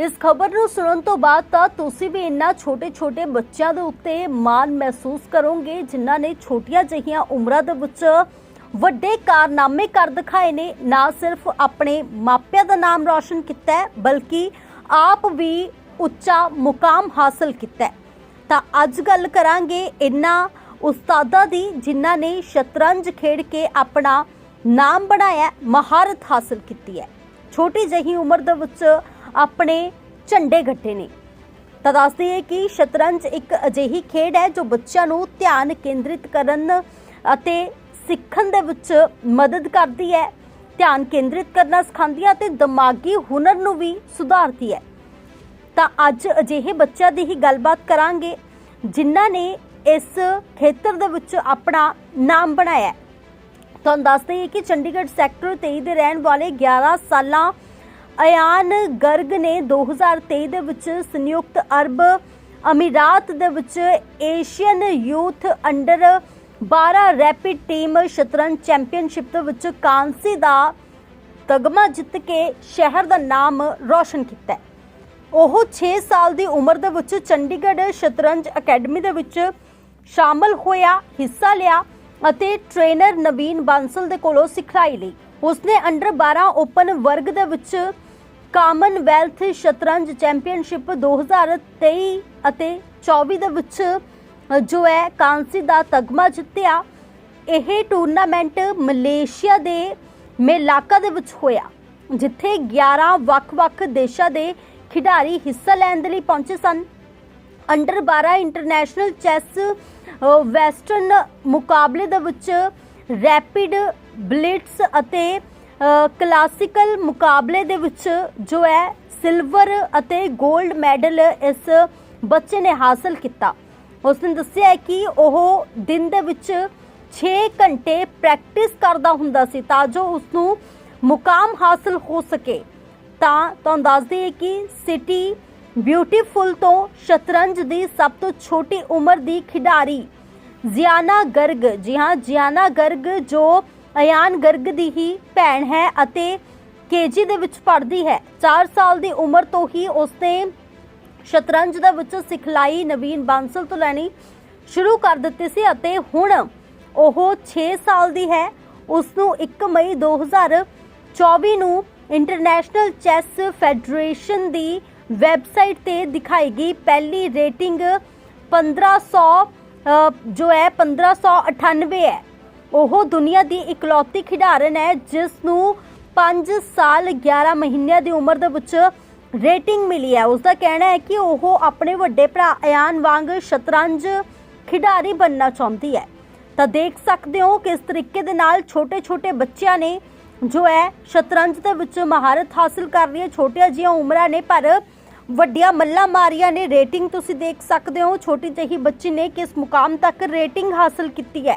ਇਸ ਖਬਰ ਨੂੰ ਸੁਣਨ ਤੋਂ ਬਾਅਦ ਤਾਂ ਤੁਸੀਂ ਵੀ ਇੰਨਾ ਛੋਟੇ-ਛੋਟੇ ਬੱਚਿਆਂ ਦੇ ਉੱਤੇ ਮਾਣ ਮਹਿਸੂਸ ਕਰੋਗੇ, ਜਿਨ੍ਹਾਂ ਨੇ ਛੋਟੀਆਂ ਜਿਹੀਆਂ ਉਮਰਾਂ ਦੇ ਵਿੱਚ ਵੱਡੇ ਕਾਰਨਾਮੇ ਕਰ ਦਿਖਾਏ ਨੇ। ਨਾ ਸਿਰਫ ਆਪਣੇ ਮਾਪਿਆਂ ਦਾ ਨਾਮ ਰੌਸ਼ਨ ਕੀਤਾ ਹੈ, ਬਲਕਿ ਆਪ ਵੀ ਉੱਚਾ ਮੁਕਾਮ ਹਾਸਲ ਕੀਤਾ ਹੈ। ਤਾਂ ਅੱਜ ਗੱਲ ਕਰਾਂਗੇ ਇਨ੍ਹਾਂ ਉਸਤਾਦਾਂ ਦੀ, ਜਿਨ੍ਹਾਂ ਨੇ ਸ਼ਤਰੰਜ ਖੇਡ ਕੇ ਆਪਣਾ ਨਾਮ ਬਣਾਇਆ, ਮਹਾਰਤ ਹਾਸਲ ਕੀਤੀ ਹੈ। ਛੋਟੀ ਜਿਹੀ ਉਮਰ ਦੇ ਵਿੱਚ ਆਪਣੇ ਝੰਡੇ ਗੱਡੇ ਨੇ। ਤਾਂ ਦੱਸ ਦਈਏ ਕਿ ਸ਼ਤਰੰਜ ਇੱਕ ਅਜਿਹੀ ਖੇਡ ਹੈ ਜੋ ਬੱਚਿਆਂ ਨੂੰ ਧਿਆਨ ਕੇਂਦਰਿਤ ਕਰਨ ਅਤੇ ਸਿੱਖਣ ਦੇ ਵਿੱਚ ਮਦਦ ਕਰਦੀ ਹੈ। ਧਿਆਨ ਕੇਂਦਰਿਤ ਕਰਨਾ ਸਿਖਾਉਂਦੀ ਹੈ ਤੇ ਦਿਮਾਗੀ ਹੁਨਰ ਨੂੰ ਵੀ ਸੁਧਾਰਦੀ ਹੈ। ਤਾਂ ਅੱਜ ਅਜਿਹੇ ਬੱਚਿਆਂ ਦੀ ਹੀ ਗੱਲਬਾਤ ਕਰਾਂਗੇ, ਜਿਨ੍ਹਾਂ ਨੇ ਇਸ ਖੇਤਰ ਦੇ ਵਿੱਚ ਆਪਣਾ ਨਾਮ ਬਣਾਇਆ ਤੁਹਾਨੂੰ ਦੱਸ ਦਈਏ ਕਿ ਚੰਡੀਗੜ੍ਹ ਸੈਕਟਰ 23 ਦੇ ਰਹਿਣ ਵਾਲੇ 11 ਸਾਲਾਂ ਅਯਾਨ ਗਰਗ ਨੇ 2023 ਦੇ ਵਿੱਚ ਸੰਯੁਕਤ ਅਰਬ ਅਮੀਰਾਤ ਦੇ ਵਿੱਚ Asian youth under 12 rapid team ਸ਼ਤਰੰਜ ਚੈਂਪੀਅਨਸ਼ਿਪ ਦੇ ਵਿੱਚ ਕਾਂਸੀ ਦਾ ਤਗਮਾ ਜਿੱਤ ਕੇ ਸ਼ਹਿਰ ਦਾ ਨਾਮ ਰੌਸ਼ਨ ਕੀਤਾ ਹੈ। ਉਹ 6 ਸਾਲ ਦੀ ਉਮਰ ਦੇ ਵਿੱਚ ਚੰਡੀਗੜ੍ਹ ਸ਼ਤਰੰਜ ਅਕੈਡਮੀ ਦੇ ਵਿੱਚ ਸ਼ਾਮਲ ਹੋਇਆ, ਹਿੱਸਾ ਲਿਆ ਅਤੇ ਟ੍ਰੇਨਰ ਨਵੀਨ ਬਾਂਸਲ ਦੇ ਕੋਲੋਂ ਸਿਖਲਾਈ ਲਈ। ਉਸਨੇ ਅੰਡਰ 12 ਓਪਨ ਵਰਗ ਦੇ ਵਿੱਚ ਕਾਮਨਵੈਲਥ ਸ਼ਤਰੰਜ ਚੈਂਪੀਅਨਸ਼ਿਪ 2023 ਅਤੇ 24 ਦੇ ਵਿੱਚ ਜੋ ਹੈ ਕਾਂਸੀ ਦਾ ਤਗਮਾ ਜਿੱਤਿਆ। ਇਹ ਟੂਰਨਾਮੈਂਟ ਮਲੇਸ਼ੀਆ ਦੇ ਮੇਲਾਕਾ ਦੇ ਵਿੱਚ ਹੋਇਆ, ਜਿੱਥੇ 11 ਵੱਖ-ਵੱਖ ਦੇਸ਼ਾਂ ਦੇ ਖਿਡਾਰੀ ਹਿੱਸਾ ਲੈਣ ਦੇ ਲਈ ਪਹੁੰਚੇ ਸਨ। ਅੰਡਰ 12 ਇੰਟਰਨੈਸ਼ਨਲ ਚੈਸ ਵੈਸਟਰਨ ਮੁਕਾਬਲੇ ਦੇ ਵਿੱਚ ਰੈਪਿਡ ਬਲਿਟਸ ਅਤੇ ਕਲਾਸਿਕਲ ਮੁਕਾਬਲੇ ਦੇ ਵਿੱਚ ਜੋ ਹੈ ਸਿਲਵਰ ਅਤੇ 골ਡ ਮੈਡਲ ਇਸ ਬੱਚੇ ਨੇ ਹਾਸਲ ਕੀਤਾ। ਉਸਨੇ ਦੱਸਿਆ ਹੈ ਕਿ ਉਹ ਦਿਨ ਦੇ ਵਿੱਚ 6 ਘੰਟੇ ਪ੍ਰੈਕਟਿਸ ਕਰਦਾ ਹੁੰਦਾ ਸੀ ਤਾਂ ਜੋ ਉਸ ਨੂੰ ਮੁਕਾਮ ਹਾਸਲ ਹੋ ਸਕੇ। ਤਾਂ ਤੁਹਾਨੂੰ ਦੱਸ ਦਈਏ ਕਿ ਸਿਟੀ ਬਿਊਟੀਫੁਲ ਤੋਂ ਸ਼ਤਰੰਜ ਦੀ ਸਭ ਤੋਂ ਛੋਟੀ ਉਮਰ ਦੀ ਖਿਡਾਰੀ ਜ਼ਿਆਨਾ ਗਰਗ ਜੀ ਹਾਂ ਜ਼ਿਆਨਾ ਗਰਗ ਜੋ ਅਯਾਨ ਗਰਗ ਦੀ ਹੀ ਭੈਣ ਹੈ ਅਤੇ ਕੇਜੀ ਦੇ ਵਿੱਚ ਪੜ੍ਹਦੀ ਹੈ। 4 ਸਾਲ ਦੀ ਉਮਰ ਤੋਂ ਹੀ ਉਸਨੇ ਸ਼ਤਰੰਜ ਦੇ ਵਿੱਚ ਸਿਖਲਾਈ ਨਵੀਨ ਬਾਂਸਲ ਤੋਂ ਲੈਣੀ ਸ਼ੁਰੂ ਕਰ ਦਿੱਤੀ ਸੀ ਅਤੇ ਹੁਣ ਉਹ 6 ਸਾਲ ਦੀ ਹੈ। ਉਸ ਨੂੰ 1 ਮਈ 2024 ਨੂੰ ਇੰਟਰਨੈਸ਼ਨਲ ਚੈਸ ਫੈਡਰੇਸ਼ਨ ਦੀ ਵੈਬਸਾਈਟ ਤੇ ਦਿਖਾਈ ਗਈ। ਪਹਿਲੀ ਰੇਟਿੰਗ 1500 ਅ, ਜੋ ਹੈ 1598 ਹੈ। ਉਹ ਦੁਨੀਆ ਦੀ ਇਕਲੌਤੀ ਖਿਡਾਰਨ ਹੈ, ਜਿਸ ਨੂੰ 5 ਸਾਲ 11 ਮਹੀਨਿਆਂ ਦੀ ਉਮਰ ਦੇ ਵਿੱਚ ਰੇਟਿੰਗ ਮਿਲੀ ਹੈ। ਉਸ ਦਾ ਕਹਿਣਾ ਹੈ ਕਿ ਉਹ ਆਪਣੇ ਵੱਡੇ ਭਰਾ ਅਯਾਨ ਵਾਂਗ ਸ਼ਤਰੰਜ ਖਿਡਾਰੀ ਬਣਨਾ ਚਾਹੁੰਦੀ ਹੈ। ਤਾਂ ਦੇਖ ਸਕਦੇ ਹੋ ਕਿਸ ਤਰੀਕੇ ਦੇ ਨਾਲ ਛੋਟੇ-ਛੋਟੇ ਬੱਚਿਆਂ ਨੇ ਜੋ ਹੈ, ਸ਼ਤਰੰਜ ਦੇ ਵਿੱਚ ਮਹਾਰਤ ਹਾਸਲ ਕਰ ਰਹੀ ਹੈ। ਛੋਟੀਆਂ ਜਿਹੀਆਂ ਉਮਰਾਂ ਨੇ, ਪਰ ਵੱਡੀਆਂ ਮੱਲਾਂ ਮਾਰੀਆਂ ਨੇ। ਰੇਟਿੰਗ ਤੁਸੀਂ ਦੇਖ ਸਕਦੇ ਹੋ। ਛੋਟੀ ਜਿਹੀ ਬੱਚੀ ਨੇ ਕਿਸ ਮੁਕਾਮ ਤੱਕ ਰੇਟਿੰਗ ਹਾਸਲ ਕੀਤੀ ਹੈ।